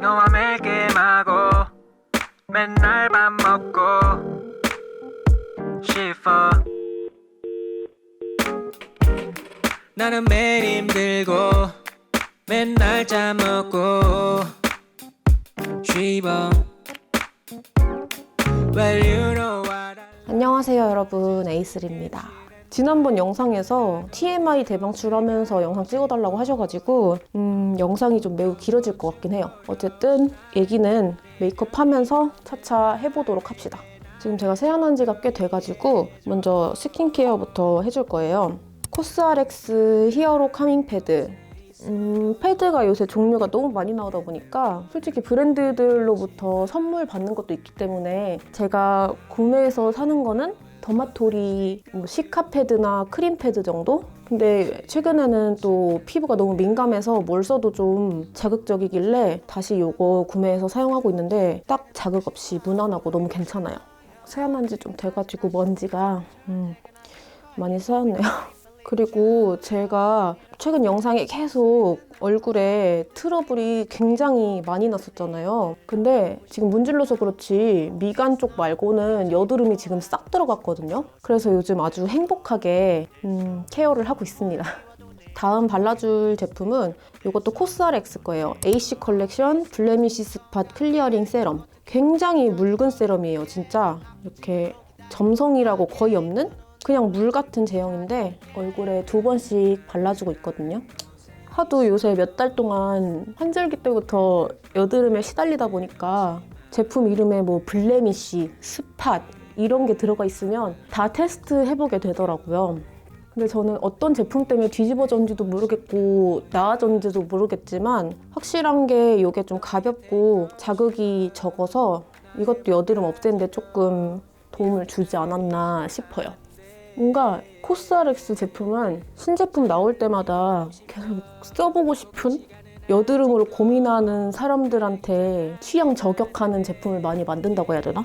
너와 매일 게임하고 맨날 밥 먹고 싶어. 나는 매일 힘들고 맨날 잠 먹고 쉬어. Well you know 안녕하세요 여러분. 에이슬입니다 지난번 영상에서 TMI 대방출하면서 영상 찍어달라고 하셔가지고 음, 영상이 좀 매우 길어질 것 같긴 해요. 어쨌든 얘기는 메이크업 하면서 차차 해보도록 합시다. 지금 제가 세안한 지가 꽤 돼가지고 먼저 스킨케어부터 해줄 거예요. 코스알엑스 히어로 카밍 패드. 음, 패드가 요새 종류가 너무 많이 나오다 보니까 솔직히 브랜드들로부터 선물 받는 것도 있기 때문에 제가 구매해서 사는 거는 더마토리 뭐 시카 패드나 크림 패드 정도? 근데 최근에는 또 피부가 너무 민감해서 뭘 써도 좀 자극적이길래 다시 요거 구매해서 사용하고 있는데 딱 자극 없이 무난하고 너무 괜찮아요. 세안한 지 좀 돼가지고 먼지가 음, 많이 쌓였네요. 그리고 제가 최근 영상에 계속 얼굴에 트러블이 굉장히 많이 났었잖아요. 근데 지금 문질러서 그렇지 미간 쪽 말고는 여드름이 지금 싹 들어갔거든요. 그래서 요즘 아주 행복하게 음, 케어를 하고 있습니다. 다음 발라줄 제품은 이것도 코스알엑스 거예요. AC 컬렉션 블레미시 스팟 클리어링 세럼. 굉장히 묽은 세럼이에요, 진짜. 이렇게 점성이라고 거의 없는 그냥 물 같은 제형인데 얼굴에 두 번씩 발라주고 있거든요. 하도 요새 몇 달 동안 환절기 때부터 여드름에 시달리다 보니까 제품 이름에 뭐 블레미쉬, 스팟 이런 게 들어가 있으면 다 테스트 해보게 되더라고요. 근데 저는 어떤 제품 때문에 뒤집어졌는지도 모르겠고 나아졌는지도 모르겠지만 확실한 게 이게 좀 가볍고 자극이 적어서 이것도 여드름 없애는데 조금 도움을 주지 않았나 싶어요. 뭔가 코스알엑스 제품은 신제품 나올 때마다 계속 써보고 싶은 여드름으로 고민하는 사람들한테 취향 저격하는 제품을 많이 만든다고 해야 되나?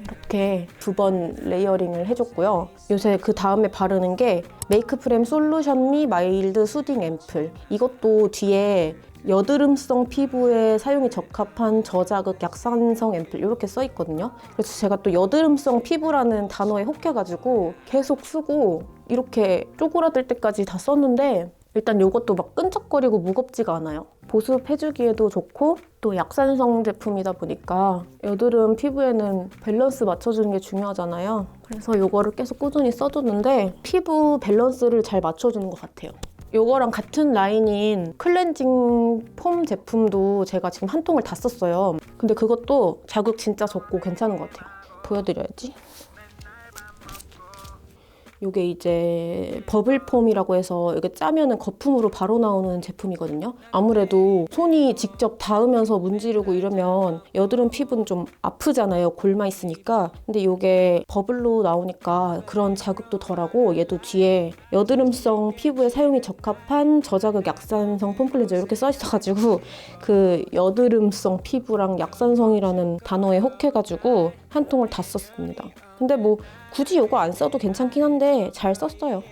이렇게 두 번 레이어링을 해줬고요. 요새 그 다음에 바르는 게 메이크 프렘 솔루션 미 마일드 수딩 앰플. 이것도 뒤에 여드름성 피부에 사용이 적합한 저자극 약산성 앰플 이렇게 써 있거든요. 그래서 제가 또 여드름성 피부라는 단어에 혹해가지고 계속 쓰고 이렇게 쪼그라들 때까지 다 썼는데 일단 이것도 막 끈적거리고 무겁지가 않아요. 보습해주기에도 좋고 또 약산성 제품이다 보니까 여드름 피부에는 밸런스 맞춰주는 게 중요하잖아요. 그래서 이거를 계속 꾸준히 써줬는데 피부 밸런스를 잘 맞춰주는 것 같아요. 요거랑 같은 라인인 클렌징 폼 제품도 제가 지금 한 통을 다 썼어요. 근데 그것도 자극 진짜 적고 괜찮은 것 같아요. 보여드려야지. 요게 이제 버블폼이라고 해서 이게 짜면은 거품으로 바로 나오는 제품이거든요. 아무래도 손이 직접 닿으면서 문지르고 이러면 여드름 피부는 좀 아프잖아요. 골마 있으니까. 근데 요게 버블로 나오니까 그런 자극도 덜하고 얘도 뒤에 여드름성 피부에 사용이 적합한 저자극 약산성 폼클렌저 이렇게 써 있어가지고 그 여드름성 피부랑 약산성이라는 단어에 혹해가지고 한 통을 다 썼습니다. 근데 뭐 굳이 이거 안 써도 괜찮긴 한데 잘 썼어요.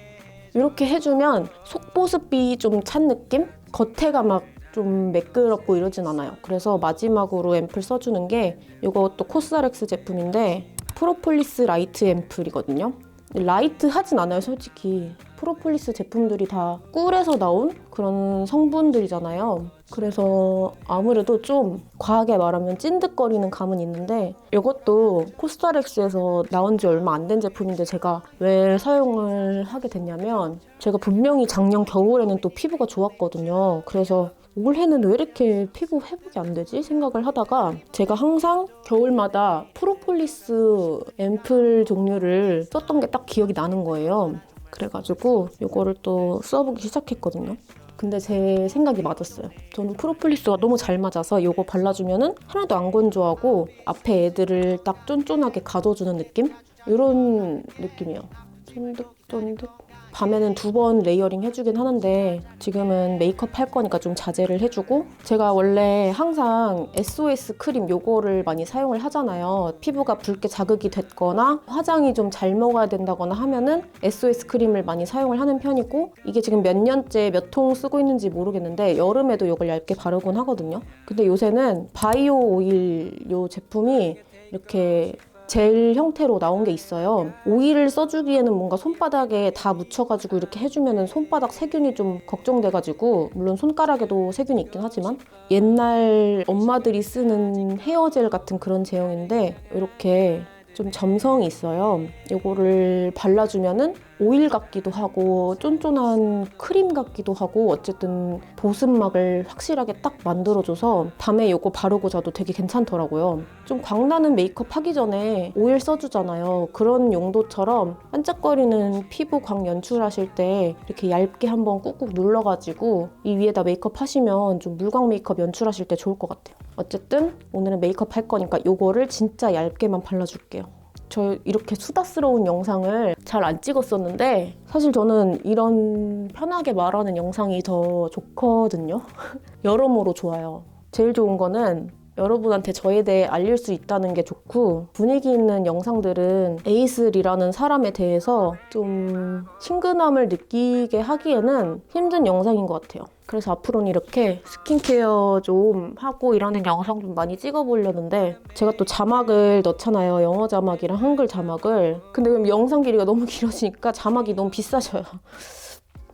이렇게 해주면 속보습이 좀 찬 느낌? 겉에가 막 좀 매끄럽고 이러진 않아요. 그래서 마지막으로 앰플 써주는 게 이것도 코스알엑스 제품인데 프로폴리스 라이트 앰플이거든요. 라이트 하진 않아요, 솔직히. 프로폴리스 제품들이 다 꿀에서 나온 그런 성분들이잖아요. 그래서 아무래도 좀 과하게 말하면 찐득거리는 감은 있는데 이것도 코스타렉스에서 나온 지 얼마 안 된 제품인데 제가 왜 사용을 하게 됐냐면 제가 분명히 작년 겨울에는 또 피부가 좋았거든요. 그래서 올해는 왜 이렇게 피부 회복이 안 되지? 생각을 하다가 제가 항상 겨울마다 프로폴리스 앰플 종류를 썼던 게 딱 기억이 나는 거예요. 그래가지고 이거를 또 써보기 시작했거든요. 근데 제 생각이 맞았어요. 저는 프로폴리스가 너무 잘 맞아서 이거 발라주면은 하나도 안 건조하고 앞에 애들을 딱 쫀쫀하게 가둬주는 느낌? 이런 느낌이에요. 쫀득쫀득. 밤에는 두 번 레이어링 해주긴 하는데 지금은 메이크업 할 거니까 좀 자제를 해주고 제가 원래 항상 SOS 크림 요거를 많이 사용을 하잖아요. 피부가 붉게 자극이 됐거나 화장이 좀 잘 먹어야 된다거나 하면은 SOS 크림을 많이 사용을 하는 편이고 이게 지금 몇 년째 몇 통 쓰고 있는지 모르겠는데 여름에도 이걸 얇게 바르곤 하거든요. 근데 요새는 바이오 오일 요 제품이 이렇게 젤 형태로 나온 게 있어요. 오일을 써주기에는 뭔가 손바닥에 다 묻혀가지고 이렇게 해주면은 손바닥 세균이 좀 걱정돼가지고 물론 손가락에도 세균이 있긴 하지만 옛날 엄마들이 쓰는 헤어젤 같은 그런 제형인데 이렇게 좀 점성이 있어요. 이거를 발라주면은 오일 같기도 하고 쫀쫀한 크림 같기도 하고 어쨌든 보습막을 확실하게 딱 만들어줘서 밤에 이거 바르고 자도 되게 괜찮더라고요. 좀 광나는 메이크업 하기 전에 오일 써주잖아요. 그런 용도처럼 반짝거리는 피부 광 연출하실 때 이렇게 얇게 한번 꾹꾹 눌러가지고 이 위에다 메이크업 하시면 좀 물광 메이크업 연출하실 때 좋을 것 같아요. 어쨌든 오늘은 메이크업 할 거니까 이거를 진짜 얇게만 발라줄게요. 저 이렇게 수다스러운 영상을 잘 안 찍었었는데 사실 저는 이런 편하게 말하는 영상이 더 좋거든요. 여러모로 좋아요. 제일 좋은 거는 여러분한테 저에 대해 알릴 수 있다는 게 좋고 분위기 있는 영상들은 에이슬이라는 사람에 대해서 좀 친근함을 느끼게 하기에는 힘든 영상인 것 같아요. 그래서 앞으로는 이렇게 스킨케어 좀 하고 이러는 영상 좀 많이 찍어보려는데 제가 또 자막을 넣잖아요. 영어 자막이랑 한글 자막을. 근데 그럼 영상 길이가 너무 길어지니까 자막이 너무 비싸져요.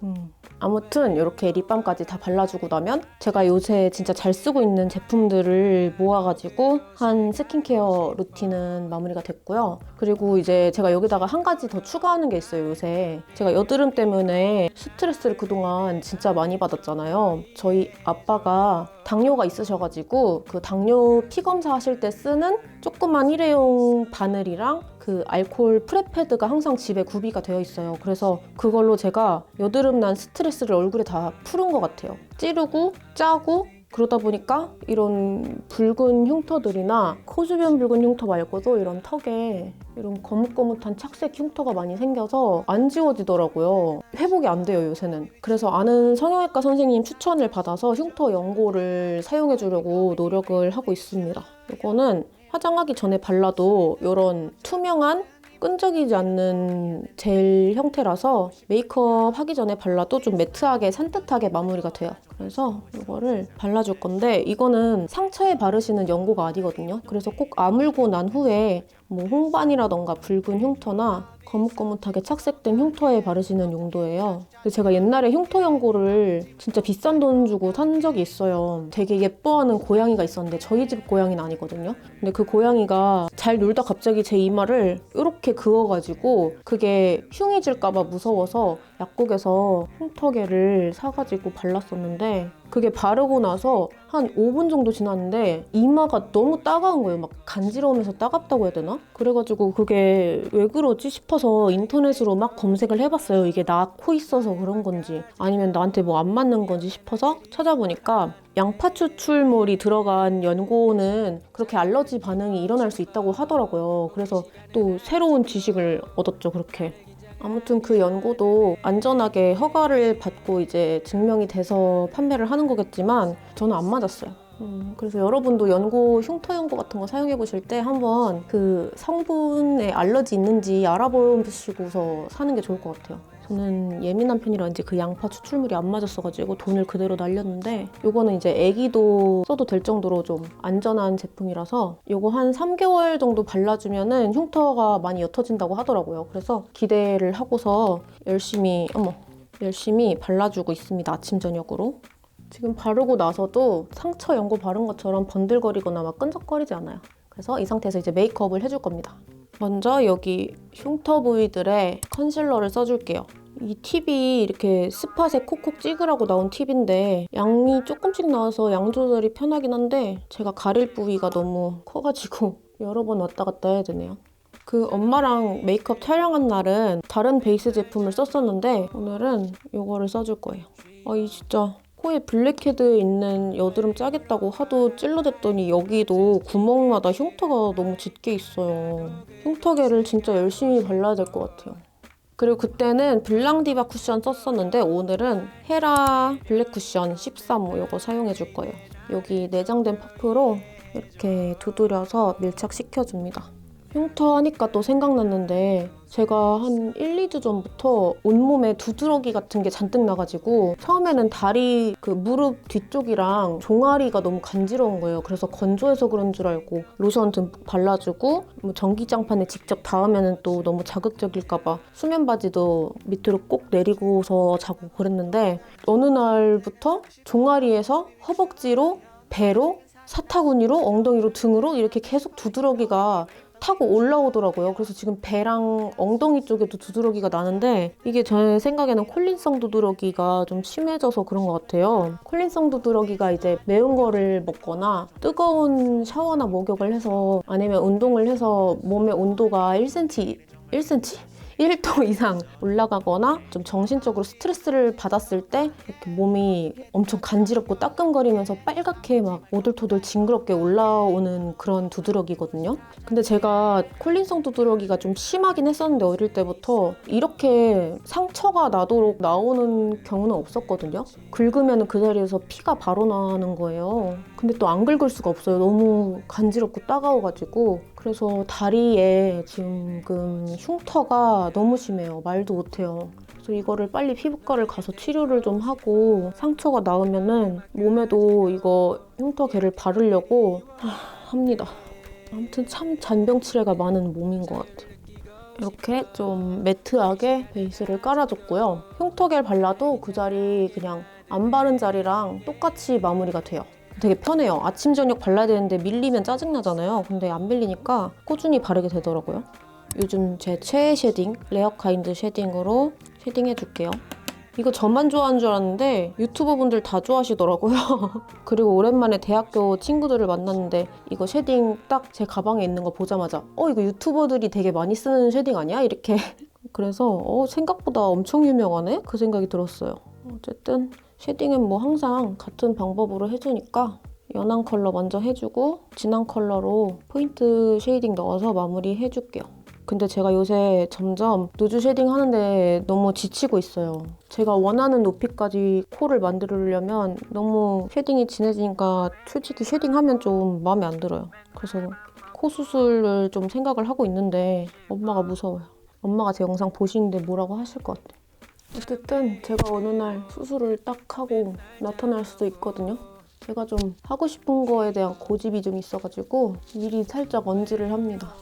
음. 아무튼 이렇게 립밤까지 다 발라주고 나면 제가 요새 진짜 잘 쓰고 있는 제품들을 모아가지고 한 스킨케어 루틴은 마무리가 됐고요. 그리고 이제 제가 여기다가 한 가지 더 추가하는 게 있어요, 요새. 제가 여드름 때문에 스트레스를 그동안 진짜 많이 받았잖아요. 저희 아빠가 당뇨가 있으셔가지고 그 당뇨 피 검사 하실 때 쓰는 조그만 일회용 바늘이랑 그 알코올 프레패드가 항상 집에 구비가 되어 있어요. 그래서 그걸로 제가 여드름 난 스트레스를 얼굴에 다 푸른 것 같아요. 찌르고 짜고 그러다 보니까 이런 붉은 흉터들이나 코 주변 붉은 흉터 말고도 이런 턱에 이런 거뭇거뭇한 착색 흉터가 많이 생겨서 안 지워지더라고요. 회복이 안 돼요, 요새는. 그래서 아는 성형외과 선생님 추천을 받아서 흉터 연고를 사용해 주려고 노력을 하고 있습니다. 이거는 화장하기 전에 발라도 이런 투명한 끈적이지 않는 젤 형태라서 메이크업 하기 전에 발라도 좀 매트하게 산뜻하게 마무리가 돼요. 그래서 이거를 발라줄 건데 이거는 상처에 바르시는 연고가 아니거든요. 그래서 꼭 아물고 난 후에 뭐 홍반이라던가 붉은 흉터나 거뭇거뭇하게 착색된 흉터에 바르시는 용도예요. 제가 옛날에 흉터 연고를 진짜 비싼 돈 주고 산 적이 있어요. 되게 예뻐하는 고양이가 있었는데 저희 집 고양이는 아니거든요. 근데 그 고양이가 잘 놀다 갑자기 제 이마를 이렇게 그어가지고 그게 흉이 질까봐 무서워서 약국에서 흉터개를 사가지고 발랐었는데 그게 바르고 나서 한 5분 정도 지났는데 이마가 너무 따가운 거예요. 막 간지러우면서 따갑다고 해야 되나? 그래가지고 그게 왜 그러지 싶어서 인터넷으로 막 검색을 해봤어요. 이게 나 코 있어서 그런 건지 아니면 나한테 뭐 안 맞는 건지 싶어서 찾아보니까 양파 추출물이 들어간 연고는 그렇게 알러지 반응이 일어날 수 있다고 하더라고요. 그래서 또 새로운 지식을 얻었죠, 그렇게. 아무튼 그 연고도 안전하게 허가를 받고 이제 증명이 돼서 판매를 하는 거겠지만 저는 안 맞았어요. 음, 그래서 여러분도 연고, 흉터 연고 같은 거 사용해 보실 때 한번 그 성분에 알러지 있는지 알아보시고서 사는 게 좋을 것 같아요. 저는 예민한 편이라든지 그 양파 추출물이 안 맞았어가지고 돈을 그대로 날렸는데 요거는 이제 애기도 써도 될 정도로 좀 안전한 제품이라서 요거 한 3개월 정도 발라주면은 흉터가 많이 옅어진다고 하더라고요. 그래서 기대를 하고서 열심히 어머 열심히 발라주고 있습니다. 아침 저녁으로. 지금 바르고 나서도 상처 연고 바른 것처럼 번들거리거나 막 끈적거리지 않아요. 그래서 이 상태에서 이제 메이크업을 해줄 겁니다. 먼저 여기 흉터 부위들에 컨실러를 써줄게요. 이 팁이 이렇게 스팟에 콕콕 찍으라고 나온 팁인데 양이 조금씩 나와서 양 조절이 편하긴 한데 제가 가릴 부위가 너무 커가지고 여러 번 왔다 갔다 해야 되네요. 그 엄마랑 메이크업 촬영한 날은 다른 베이스 제품을 썼었는데 오늘은 이거를 써줄 거예요. 아, 이 진짜 코에 블랙헤드 있는 여드름 짜겠다고 하도 찔러댔더니 여기도 구멍마다 흉터가 너무 짙게 있어요. 흉터개를 진짜 열심히 발라야 될 것 같아요. 그리고 그때는 블랑디바 쿠션 썼었는데 오늘은 헤라 블랙 쿠션 13호 이거 사용해 줄 거예요. 여기 내장된 퍼프로 이렇게 두드려서 밀착시켜줍니다. 흉터 하니까 또 생각났는데 제가 한 1, 2주 전부터 온몸에 두드러기 같은 게 잔뜩 나가지고 처음에는 다리 그 무릎 뒤쪽이랑 종아리가 너무 간지러운 거예요. 그래서 건조해서 그런 줄 알고 로션 듬뿍 발라주고 뭐 전기장판에 직접 닿으면 또 너무 자극적일까 봐 수면 바지도 밑으로 꼭 내리고서 자고 그랬는데 어느 날부터 종아리에서 허벅지로 배로 사타구니로 엉덩이로 등으로 이렇게 계속 두드러기가 타고 올라오더라고요. 그래서 지금 배랑 엉덩이 쪽에도 두드러기가 나는데 이게 제 생각에는 콜린성 두드러기가 좀 심해져서 그런 것 같아요. 콜린성 두드러기가 이제 매운 거를 먹거나 뜨거운 샤워나 목욕을 해서 아니면 운동을 해서 몸의 온도가 1cm 1cm? 1도 이상 올라가거나 좀 정신적으로 스트레스를 받았을 때 이렇게 몸이 엄청 간지럽고 따끔거리면서 빨갛게 막 오돌토돌 징그럽게 올라오는 그런 두드러기거든요. 근데 제가 콜린성 두드러기가 좀 심하긴 했었는데 어릴 때부터 이렇게 상처가 나도록 나오는 경우는 없었거든요. 긁으면 그 자리에서 피가 바로 나는 거예요. 근데 또 안 긁을 수가 없어요. 너무 간지럽고 따가워가지고 그래서 다리에 지금 흉터가 너무 심해요. 말도 못해요. 그래서 이거를 빨리 피부과를 가서 치료를 좀 하고 상처가 나으면은 몸에도 이거 흉터개를 바르려고 하, 합니다. 아무튼 참 잔병치레가 많은 몸인 것 같아요. 이렇게 좀 매트하게 베이스를 깔아줬고요. 흉터개를 발라도 그 자리 그냥 안 바른 자리랑 똑같이 마무리가 돼요. 되게 편해요. 아침 저녁 발라야 되는데 밀리면 짜증나잖아요. 근데 안 밀리니까 꾸준히 바르게 되더라고요. 요즘 제 최애 쉐딩 레어 카인드 쉐딩으로 쉐딩 해줄게요. 이거 저만 좋아하는 줄 알았는데 유튜버 분들 다 좋아하시더라고요. 그리고 오랜만에 대학교 친구들을 만났는데 이거 쉐딩 딱 제 가방에 있는 거 보자마자 어 이거 유튜버들이 되게 많이 쓰는 쉐딩 아니야? 이렇게 그래서 어 생각보다 엄청 유명하네? 그 생각이 들었어요. 어쨌든 쉐딩은 뭐 항상 같은 방법으로 해주니까 연한 컬러 먼저 해주고 진한 컬러로 포인트 쉐이딩 넣어서 마무리 해줄게요. 근데 제가 요새 점점 누드 쉐딩 하는데 너무 지치고 있어요. 제가 원하는 높이까지 코를 만들려면 너무 쉐딩이 진해지니까 솔직히 쉐딩하면 좀 마음에 안 들어요. 그래서 코 수술을 좀 생각을 하고 있는데 엄마가 무서워요. 엄마가 제 영상 보시는데 뭐라고 하실 것 같아요. 어쨌든 제가 어느 날 수술을 딱 하고 나타날 수도 있거든요. 제가 좀 하고 싶은 거에 대한 고집이 좀 있어가지고 미리 살짝 언지를 합니다.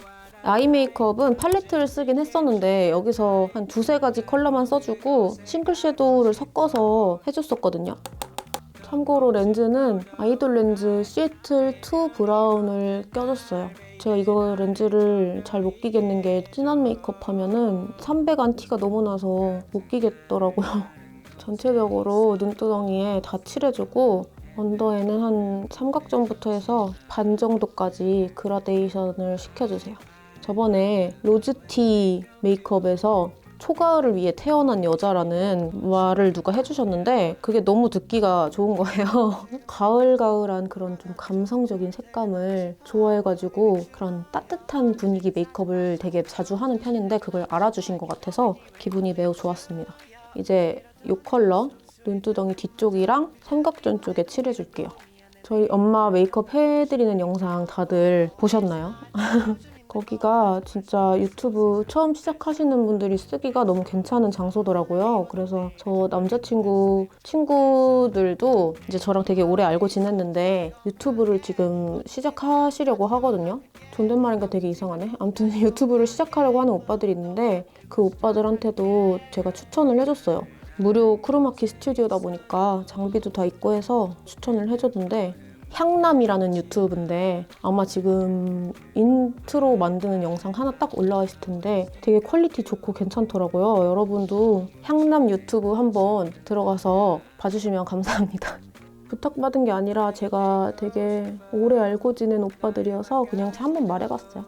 아이 메이크업은 팔레트를 쓰긴 했었는데 여기서 한 두세 가지 컬러만 써주고 싱글 섀도우를 섞어서 해줬었거든요. 참고로 렌즈는 아이돌 렌즈 시애틀 2 브라운을 껴줬어요. 제가 이거 렌즈를 잘 못 끼겠는 게 진한 메이크업 하면은 300안 티가 너무 나서 못 끼겠더라고요. 전체적으로 눈두덩이에 다 칠해주고 언더에는 한 삼각존부터 해서 반 정도까지 그라데이션을 시켜주세요. 저번에 로즈티 메이크업에서 초가을을 위해 태어난 여자라는 말을 누가 해주셨는데 그게 너무 듣기가 좋은 거예요. 가을가을한 그런 좀 감성적인 색감을 좋아해가지고 그런 따뜻한 분위기 메이크업을 되게 자주 하는 편인데 그걸 알아주신 것 같아서 기분이 매우 좋았습니다. 이제 이 컬러 눈두덩이 뒤쪽이랑 삼각존 쪽에 칠해줄게요. 저희 엄마 메이크업 해드리는 영상 다들 보셨나요? 거기가 진짜 유튜브 처음 시작하시는 분들이 쓰기가 너무 괜찮은 장소더라고요. 그래서 저 남자친구 친구들도 이제 저랑 되게 오래 알고 지냈는데 유튜브를 지금 시작하시려고 하거든요. 존댓말인가 되게 이상하네. 아무튼 유튜브를 시작하려고 하는 오빠들이 있는데 그 오빠들한테도 제가 추천을 해줬어요. 무료 크로마키 스튜디오다 보니까 장비도 다 있고 해서 추천을 해줬는데 향남이라는 유튜브인데 아마 지금 인트로 만드는 영상 하나 딱 올라와 있을 텐데 되게 퀄리티 좋고 괜찮더라고요. 여러분도 향남 유튜브 한번 들어가서 봐주시면 감사합니다. 부탁받은 게 아니라 제가 되게 오래 알고 지낸 오빠들이어서 그냥 한번 말해봤어요.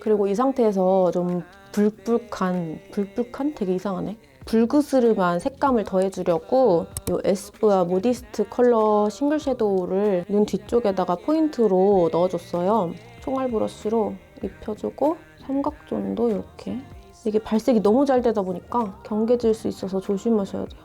그리고 이 상태에서 좀 불불한, 불불한? 되게 이상하네. 불그스름한 색감을 더해주려고 이 에스쁘아 모디스트 컬러 싱글 섀도우를 눈 뒤쪽에다가 포인트로 넣어줬어요. 총알 브러쉬로 입혀주고 삼각존도 이렇게 이게 발색이 너무 잘 되다 보니까 경계질 수 있어서 조심하셔야 돼요.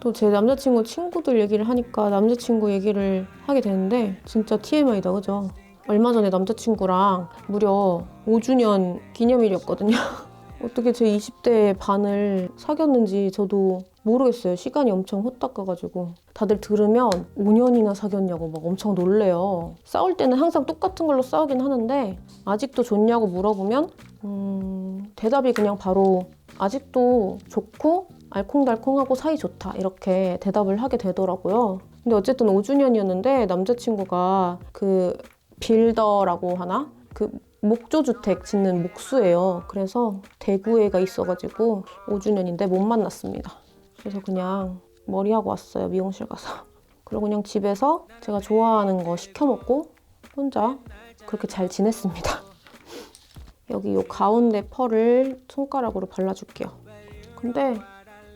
또 제 남자친구 친구들 얘기를 하니까 남자친구 얘기를 하게 되는데 진짜 TMI다 그죠? 얼마 전에 남자친구랑 무려 5주년 기념일이었거든요. 어떻게 제 20대 반을 사귀었는지 저도 모르겠어요. 시간이 엄청 후딱 가가지고. 다들 들으면 5년이나 사귀었냐고 막 엄청 놀래요. 싸울 때는 항상 똑같은 걸로 싸우긴 하는데 아직도 좋냐고 물어보면 음, 대답이 그냥 바로 아직도 좋고 알콩달콩하고 사이 좋다 이렇게 대답을 하게 되더라고요. 근데 어쨌든 5주년이었는데 남자친구가 그 빌더라고 하나? 그 목조주택 짓는 목수예요. 그래서 대구에가 있어가지고 5주년인데 못 만났습니다. 그래서 그냥 머리하고 왔어요. 미용실 가서. 그리고 그냥 집에서 제가 좋아하는 거 시켜 먹고 혼자 그렇게 잘 지냈습니다. 여기 요 가운데 펄을 손가락으로 발라줄게요. 근데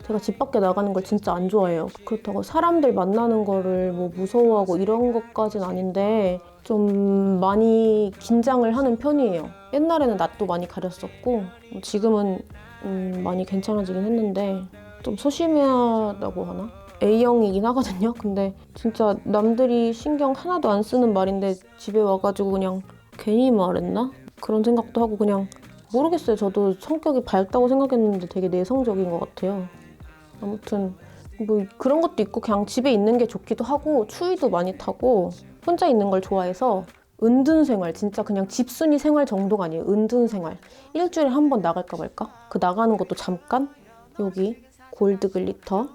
제가 집 밖에 나가는 걸 진짜 안 좋아해요. 그렇다고 사람들 만나는 거를 뭐 무서워하고 이런 것까진 아닌데 좀 많이 긴장을 하는 편이에요. 옛날에는 낯도 많이 가렸었고 뭐 지금은 음, 많이 괜찮아지긴 했는데 좀 소심하다고 하나? A형이긴 하거든요. 근데 진짜 남들이 신경 하나도 안 쓰는 말인데 집에 와가지고 그냥 괜히 말했나? 그런 생각도 하고 그냥 모르겠어요. 저도 성격이 밝다고 생각했는데 되게 내성적인 것 같아요. 아무튼 뭐 그런 것도 있고 그냥 집에 있는 게 좋기도 하고 추위도 많이 타고 혼자 있는 걸 좋아해서 은둔 생활 진짜 그냥 집순이 생활 정도가 아니에요. 은둔 생활 일주일에 한 번 나갈까 말까? 그 나가는 것도 잠깐 여기 골드 글리터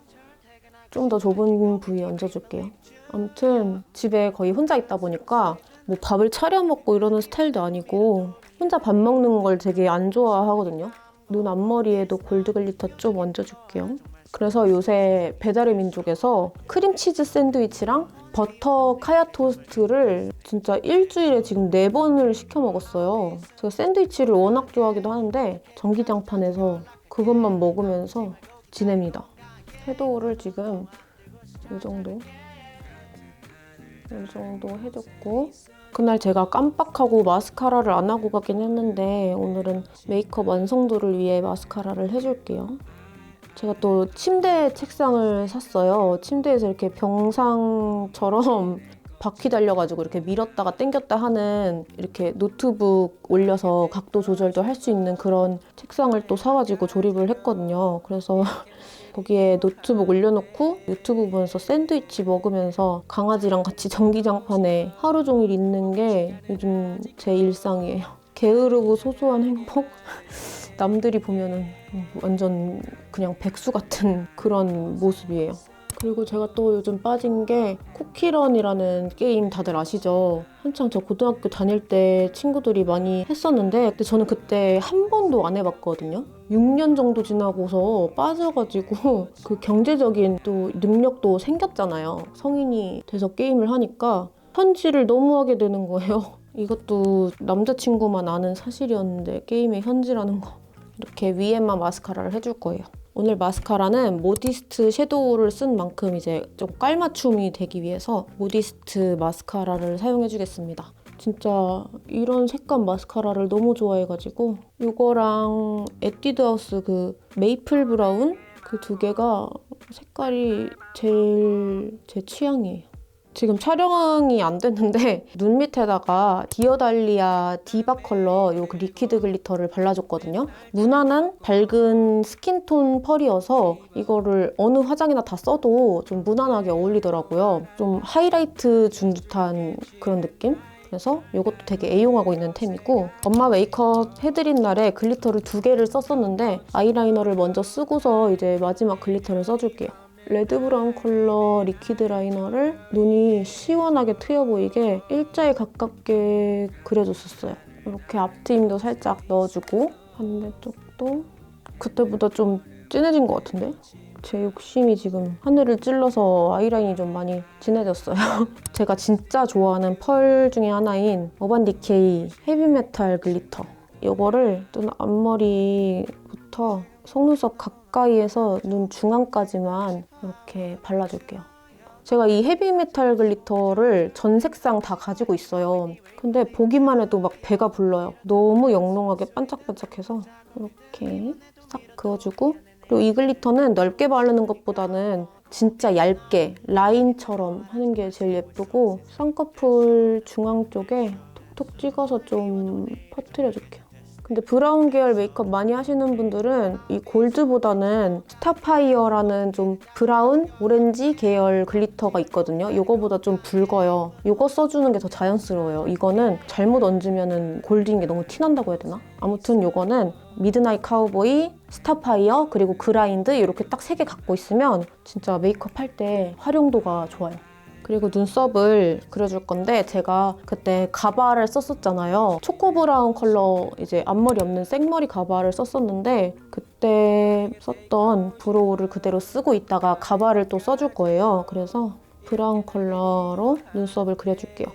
좀 더 좁은 부위에 얹어줄게요. 아무튼 집에 거의 혼자 있다 보니까 뭐 밥을 차려 먹고 이러는 스타일도 아니고 혼자 밥 먹는 걸 되게 안 좋아하거든요. 눈 앞머리에도 골드 글리터 좀 얹어줄게요. 그래서 요새 배달의 민족에서 크림치즈 샌드위치랑 버터 카야 토스트를 진짜 일주일에 지금 네 번을 시켜 먹었어요. 제가 샌드위치를 워낙 좋아하기도 하는데 전기장판에서 그것만 먹으면서 지냅니다. 섀도우를 지금 이 정도 이 정도 해줬고 그날 제가 깜빡하고 마스카라를 안 하고 가긴 했는데 오늘은 메이크업 완성도를 위해 마스카라를 해줄게요. 제가 또 침대 책상을 샀어요. 침대에서 이렇게 병상처럼 바퀴 달려가지고 이렇게 밀었다가 당겼다 하는 이렇게 노트북 올려서 각도 조절도 할 수 있는 그런 책상을 또 사가지고 조립을 했거든요. 그래서 거기에 노트북 올려놓고 유튜브 보면서 샌드위치 먹으면서 강아지랑 같이 전기장판에 하루 종일 있는 게 요즘 제 일상이에요. 게으르고 소소한 행복? 남들이 보면은 완전 그냥 백수 같은 그런 모습이에요. 그리고 제가 또 요즘 빠진 게 쿠키런이라는 게임 다들 아시죠? 한창 저 고등학교 다닐 때 친구들이 많이 했었는데 근데 저는 그때 한 번도 안 해봤거든요. 6년 정도 지나고서 빠져가지고 그 경제적인 또 능력도 생겼잖아요. 성인이 돼서 게임을 하니까 현질을 너무 하게 되는 거예요. 이것도 남자친구만 아는 사실이었는데 게임에 현질하는 거. 이렇게 위에만 마스카라를 해줄 거예요. 오늘 마스카라는 모디스트 섀도우를 쓴 만큼 이제 좀 깔맞춤이 되기 위해서 모디스트 마스카라를 사용해 주겠습니다. 진짜 이런 색감 마스카라를 너무 좋아해가지고 이거랑 에뛰드하우스 그 메이플 브라운 그 두 개가 색깔이 제일 제 취향이에요. 지금 촬영이 안 됐는데 눈 밑에다가 디어달리아 디바 컬러 요 리퀴드 글리터를 발라줬거든요. 무난한 밝은 스킨톤 펄이어서 이거를 어느 화장이나 다 써도 좀 무난하게 어울리더라고요. 좀 하이라이트 준 듯한 그런 느낌? 그래서 이것도 되게 애용하고 있는 템이고 엄마 메이크업 해드린 날에 글리터를 두 개를 썼었는데 아이라이너를 먼저 쓰고서 이제 마지막 글리터를 써줄게요. 레드 브라운 컬러 리퀴드 라이너를 눈이 시원하게 트여 보이게 일자에 가깝게 그려줬었어요. 이렇게 앞트임도 살짝 넣어주고 반대쪽도 그때보다 좀 진해진 것 같은데? 제 욕심이 지금 하늘을 찔러서 아이라인이 좀 많이 진해졌어요. 제가 진짜 좋아하는 펄 중에 하나인 어반 디케이 헤비메탈 글리터. 이거를 눈 앞머리부터 속눈썹 가까이에서 눈 중앙까지만 이렇게 발라줄게요. 제가 이 헤비메탈 글리터를 전 색상 다 가지고 있어요. 근데 보기만 해도 막 배가 불러요. 너무 영롱하게 반짝반짝해서 이렇게 싹 그어주고 그리고 이 글리터는 넓게 바르는 것보다는 진짜 얇게 라인처럼 하는 게 제일 예쁘고 쌍꺼풀 중앙 쪽에 톡톡 찍어서 좀 퍼뜨려줄게요. 근데 브라운 계열 메이크업 많이 하시는 분들은 이 골드보다는 스타파이어라는 좀 브라운, 오렌지 계열 글리터가 있거든요. 이거보다 좀 붉어요. 이거 써주는 게 더 자연스러워요. 이거는 잘못 얹으면 골드인 게 너무 티난다고 해야 되나? 아무튼 이거는 미드나잇 카우보이, 스타파이어, 그리고 그라인드 이렇게 딱 세 개 갖고 있으면 진짜 메이크업 할 때 활용도가 좋아요. 그리고 눈썹을 그려줄 건데 제가 그때 가발을 썼었잖아요. 초코 브라운 컬러 이제 앞머리 없는 생머리 가발을 썼었는데 그때 썼던 브로우를 그대로 쓰고 있다가 가발을 또 써줄 거예요. 그래서 브라운 컬러로 눈썹을 그려줄게요.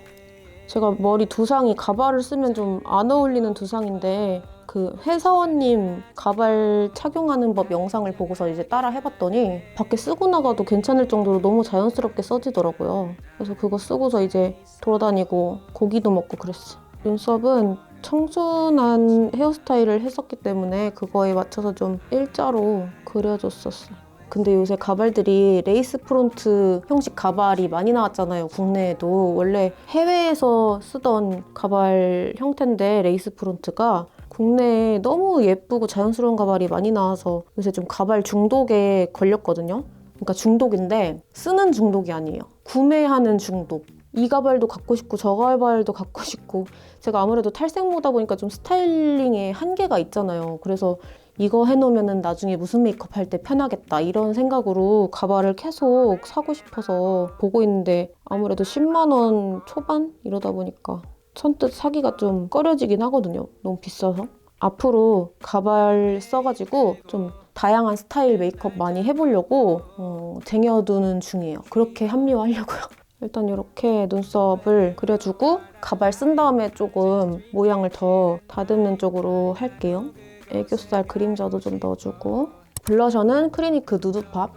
제가 머리 두상이 가발을 쓰면 좀 안 어울리는 두상인데 그 회사원님 가발 착용하는 법 영상을 보고서 이제 따라 해봤더니 밖에 쓰고 나가도 괜찮을 정도로 너무 자연스럽게 써지더라고요. 그래서 그거 쓰고서 이제 돌아다니고 고기도 먹고 그랬어. 눈썹은 청순한 헤어스타일을 했었기 때문에 그거에 맞춰서 좀 일자로 그려줬었어. 근데 요새 가발들이 레이스 프론트 형식 가발이 많이 나왔잖아요. 국내에도 원래 해외에서 쓰던 가발 형태인데 레이스 프론트가 국내에 너무 예쁘고 자연스러운 가발이 많이 나와서 요새 좀 가발 중독에 걸렸거든요. 그러니까 중독인데 쓰는 중독이 아니에요. 구매하는 중독. 이 가발도 갖고 싶고 저 가발도 갖고 싶고 제가 아무래도 탈색모다 보니까 좀 스타일링에 한계가 있잖아요. 그래서 이거 해놓으면 나중에 무슨 메이크업 할 때 편하겠다 이런 생각으로 가발을 계속 사고 싶어서 보고 있는데 아무래도 10만 원 초반 이러다 보니까 선뜻 사기가 좀 꺼려지긴 하거든요. 너무 비싸서. 앞으로 가발 써가지고 좀 다양한 스타일 메이크업 많이 해보려고 어, 쟁여두는 중이에요. 그렇게 합리화하려고요. 일단 이렇게 눈썹을 그려주고 가발 쓴 다음에 조금 모양을 더 다듬는 쪽으로 할게요. 애교살 그림자도 좀 넣어주고 블러셔는 크리니크 누드팝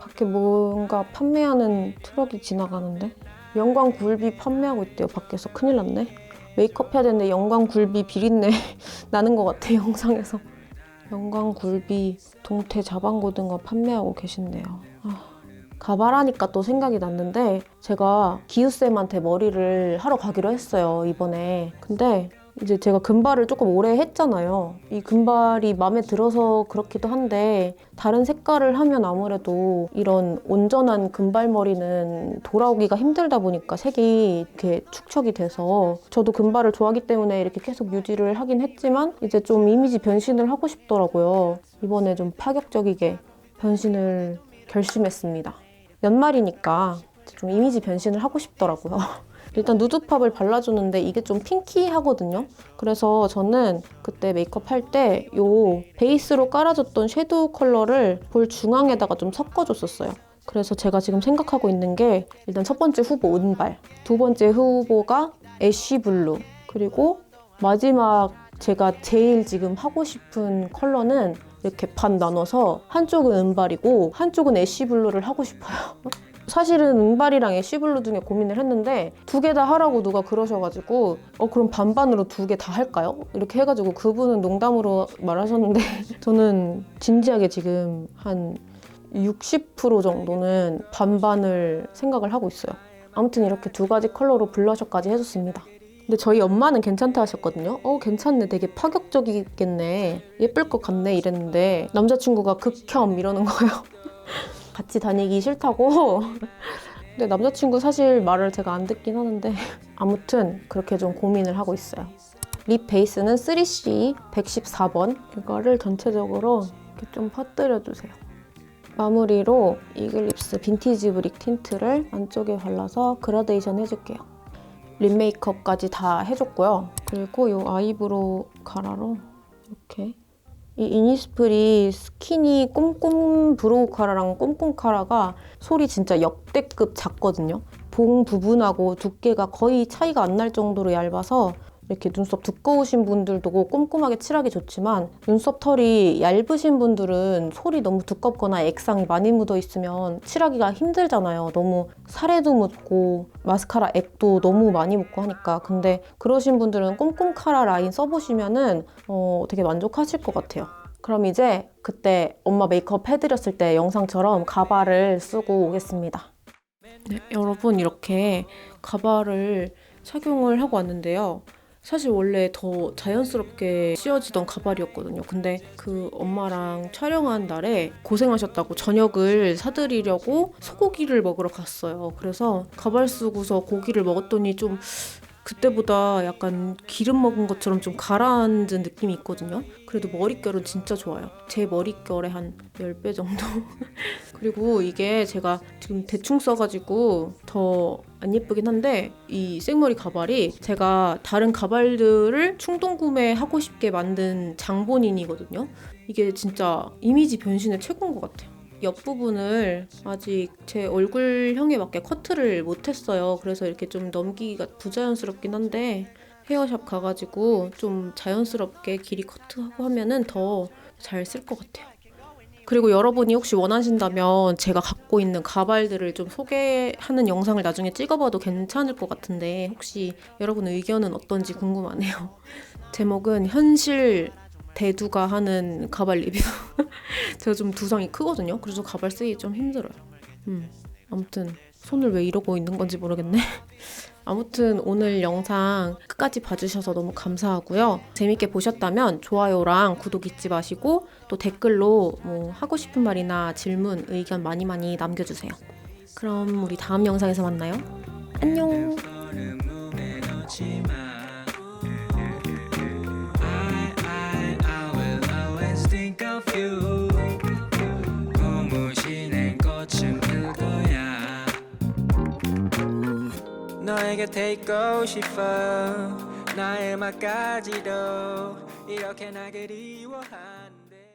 밖에 뭔가 판매하는 트럭이 지나가는데 영광 굴비 판매하고 있대요 밖에서. 큰일 났네. 메이크업 해야 되는데 영광 굴비 비린내 나는 것 같아 영상에서. 영광 굴비 동태 자반고등어 판매하고 계신데요. 아, 가발하니까 또 생각이 났는데 제가 기우쌤한테 머리를 하러 가기로 했어요 이번에. 근데 이제 제가 금발을 조금 오래 했잖아요. 이 금발이 마음에 들어서 그렇기도 한데 다른 색깔을 하면 아무래도 이런 온전한 금발머리는 돌아오기가 힘들다 보니까 색이 이렇게 축척이 돼서 저도 금발을 좋아하기 때문에 이렇게 계속 유지를 하긴 했지만 이제 좀 이미지 변신을 하고 싶더라고요. 이번에 좀 파격적이게 변신을 결심했습니다. 연말이니까 좀 이미지 변신을 하고 싶더라고요. 일단 누드팝을 발라주는데 이게 좀 핑키하거든요. 그래서 저는 그때 메이크업 할때이 베이스로 깔아줬던 섀도우 컬러를 볼 중앙에다가 좀 섞어줬었어요. 그래서 제가 지금 생각하고 있는 게 일단 첫 번째 후보 은발, 두 번째 후보가 애쉬 블루, 그리고 마지막 제가 제일 지금 하고 싶은 컬러는 이렇게 반 나눠서 한쪽은 은발이고 한쪽은 애쉬 블루를 하고 싶어요. 사실은 은발이랑 애쉬블루 중에 고민을 했는데 두 개 다 하라고 누가 그러셔가지고 어 그럼 반반으로 두 개 다 할까요? 이렇게 해가지고 그분은 농담으로 말하셨는데 저는 진지하게 지금 한 60% 정도는 반반을 생각을 하고 있어요. 아무튼 이렇게 두 가지 컬러로 블러셔까지 해줬습니다. 근데 저희 엄마는 괜찮다 하셨거든요. 어, 괜찮네. 되게 파격적이겠네. 예쁠 것 같네. 이랬는데 남자친구가 극혐 이러는 거예요. 같이 다니기 싫다고. 근데 남자친구 사실 말을 제가 안 듣긴 하는데 아무튼 그렇게 좀 고민을 하고 있어요. 립 베이스는 3C 114번 이거를 전체적으로 이렇게 좀 퍼뜨려 주세요. 마무리로 이글립스 빈티지 브릭 틴트를 안쪽에 발라서 그라데이션 해줄게요. 립 메이크업까지 다 해줬고요. 그리고 이 아이브로우 가라로 이렇게 이 이니스프리 스키니 꼼꼼 브로우 카라랑 꼼꼼 카라가 솔이 진짜 역대급 작거든요. 봉 부분하고 두께가 거의 차이가 안 날 정도로 얇아서 이렇게 눈썹 두꺼우신 분들도 꼼꼼하게 칠하기 좋지만 눈썹 털이 얇으신 분들은 솔이 너무 두껍거나 액상이 많이 묻어 있으면 칠하기가 힘들잖아요. 너무 살에도 묻고 마스카라 액도 너무 많이 묻고 하니까 근데 그러신 분들은 꼼꼼 카라 라인 써보시면은 어, 되게 만족하실 것 같아요. 그럼 이제 그때 엄마 메이크업 해드렸을 때 영상처럼 가발을 쓰고 오겠습니다. 네, 여러분 이렇게 가발을 착용을 하고 왔는데요. 사실 원래 더 자연스럽게 씌워지던 가발이었거든요. 근데 그 엄마랑 촬영한 날에 고생하셨다고 저녁을 사드리려고 소고기를 먹으러 갔어요. 그래서 가발 쓰고서 고기를 먹었더니 좀 그때보다 약간 기름 먹은 것처럼 좀 가라앉은 느낌이 있거든요. 그래도 머릿결은 진짜 좋아요. 제 머릿결의 한 10배 정도? 그리고 이게 제가 지금 대충 써가지고 더 안 예쁘긴 한데 이 생머리 가발이 제가 다른 가발들을 충동 구매하고 싶게 만든 장본인이거든요. 이게 진짜 이미지 변신의 최고인 것 같아요. 옆부분을 아직 제 얼굴형에 맞게 커트를 못했어요. 그래서 이렇게 좀 넘기기가 부자연스럽긴 한데 헤어샵 가가지고 좀 자연스럽게 길이 커트하고 하면은 더 잘 쓸 것 같아요. 그리고 여러분이 혹시 원하신다면 제가 갖고 있는 가발들을 좀 소개하는 영상을 나중에 찍어봐도 괜찮을 것 같은데 혹시 여러분 의견은 어떤지 궁금하네요. 제목은 현실 대두가 하는 가발 리뷰. 제가 좀 두상이 크거든요. 그래서 가발 쓰기 좀 힘들어요. 음, 아무튼 손을 왜 이러고 있는 건지 모르겠네. 아무튼 오늘 영상 끝까지 봐주셔서 너무 감사하고요. 재밌게 보셨다면 좋아요랑 구독 잊지 마시고 또 댓글로 뭐 하고 싶은 말이나 질문, 의견 많이 많이 남겨주세요. 그럼 우리 다음 영상에서 만나요. 안녕. You. 고무신의 꽃은 필 거야. 곁에 있고 싶어. 나의 맛까지도 이렇게 나 그리워하.